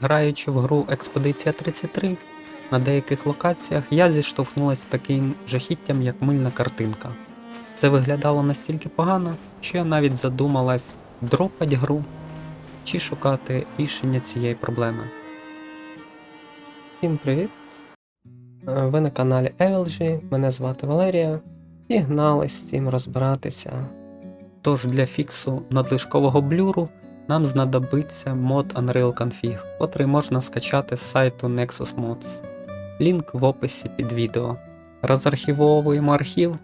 Граючи в гру Експедиція 33, на деяких локаціях я зіштовхнулася з таким жахіттям, як мильна картинка. Це виглядало настільки погано, що я навіть задумалась дропать гру чи шукати рішення цієї проблеми. Всім привіт! Ви на каналі Evilg, мене звати Валерія, і гнались з цим розбиратися. Тож для фіксу надлишкового блюру нам знадобиться мод Unreal Config, котрий можна скачати з сайту Nexus Mods. Лінк в описі під відео. Розархівовуємо архів.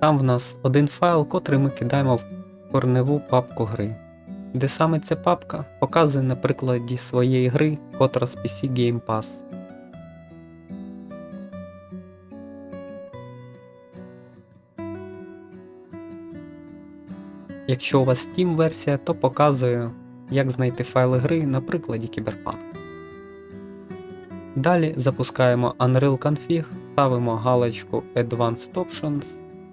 Там в нас один файл, котрий ми кидаємо в корневу папку гри. Де саме ця папка показує на прикладі своєї гри, котра з PC Game Pass. Якщо у вас Steam версія, то показую, як знайти файли гри на прикладі Cyberpunk. Далі запускаємо Unreal Config, ставимо галочку Advanced Options,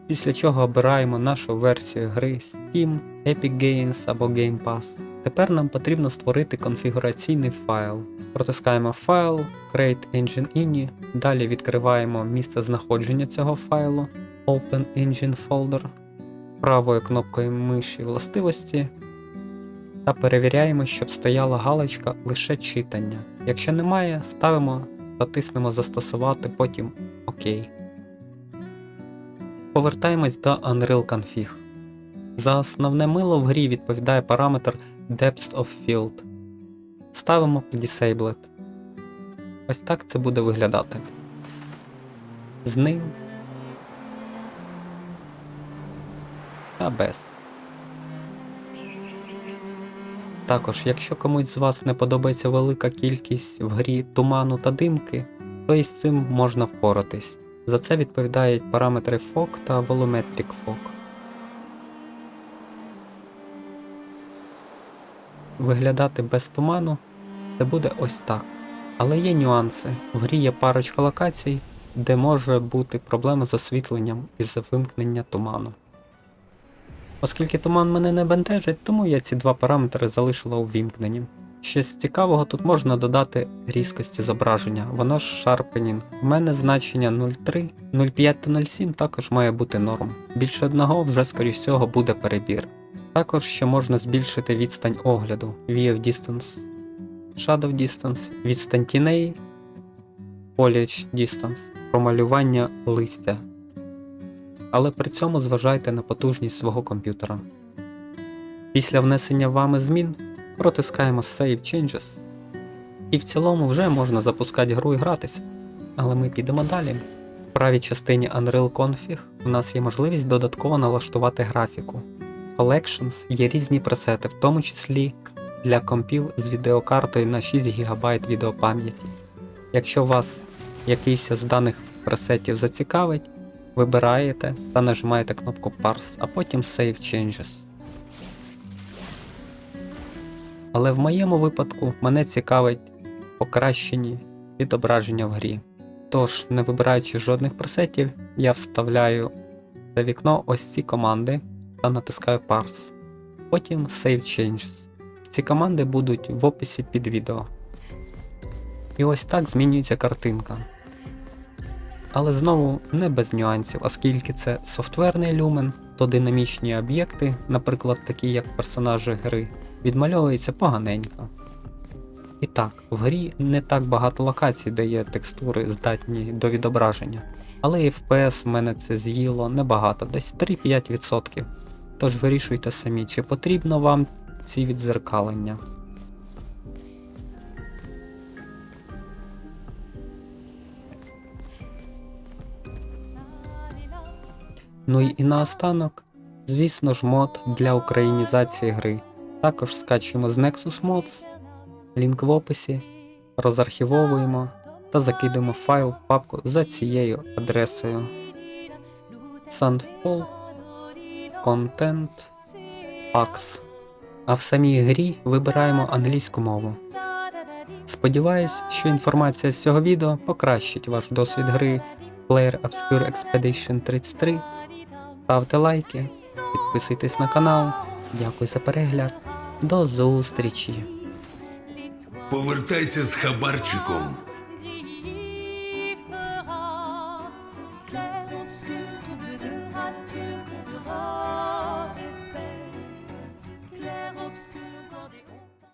після чого обираємо нашу версію гри Steam, Epic Games або Game Pass. Тепер нам потрібно створити конфігураційний файл. Протискаємо файл, Create Engine INI, далі відкриваємо місце знаходження цього файлу, Open Engine Folder, правою кнопкою миші властивості та перевіряємо, щоб стояла галочка лише читання. Якщо немає, ставимо та тиснемо застосувати, потім ОК. Повертаємось до Unreal Config. За основне мило в грі відповідає параметр Depth of Field. Ставимо Disabled. Ось так це буде виглядати. З ним та без. Також, якщо комусь з вас не подобається велика кількість в грі туману та димки, то із цим можна впоратись. За це відповідають параметри Fog та Volumetric Fog. Виглядати без туману це буде ось так. Але є нюанси. В грі є парочка локацій, де може бути проблема з освітленням із-за вимкнення туману. Оскільки туман мене не бентежить, тому я ці два параметри залишила увімкнені. Щось цікавого тут можна додати різкості зображення, воно ж Sharpening. У мене значення 0,3, 0,5 та 0,7 також має бути норм. Більше одного вже скоріш всього буде перебір. Також ще можна збільшити відстань огляду, View Distance, Shadow Distance, відстань тіней, Foliage Distance, промалювання листя але при цьому зважайте на потужність свого комп'ютера. Після внесення вами змін протискаємо Save Changes. І в цілому вже можна запускати гру і гратися. Але ми підемо далі. В правій частині Unreal Config у нас є можливість додатково налаштувати графіку. Collections є різні пресети, в тому числі для компів з відеокартою на 6 ГБ відеопам'яті. Якщо вас якийсь з даних пресетів зацікавить, Вибираєте та нажимаєте кнопку Parse, а потім Save Changes. Але в моєму випадку мене цікавить покращені відображення в грі. Тож, не вибираючи жодних пресетів, я вставляю за вікно ось ці команди та натискаю Parse. Потім Save Changes. Ці команди будуть в описі під відео. І ось так змінюється картинка але знову не без нюансів, оскільки це софтверний люмен, то динамічні об'єкти, наприклад, такі як персонажі гри, відмальовуються поганенько. І так, в грі не так багато локацій, де є текстури здатні до відображення, але і FPS в мене це з'їло небагато, десь 3-5%. Тож вирішуйте самі, чи потрібно вам ці відзеркалення. Ну і наостанок, звісно ж, мод для українізації гри. Також скачуємо з Nexus Mods, лінк в описі, розархівовуємо та закидуємо файл в папку за цією адресою Sandfall Content Packs. А в самій грі вибираємо англійську мову. Сподіваюсь, що інформація з цього відео покращить ваш досвід гри Player Obscure Expedition 33. Ставте лайки, підписуйтесь на канал. Дякую за перегляд. До зустрічі! Повертайся з хабарчиком.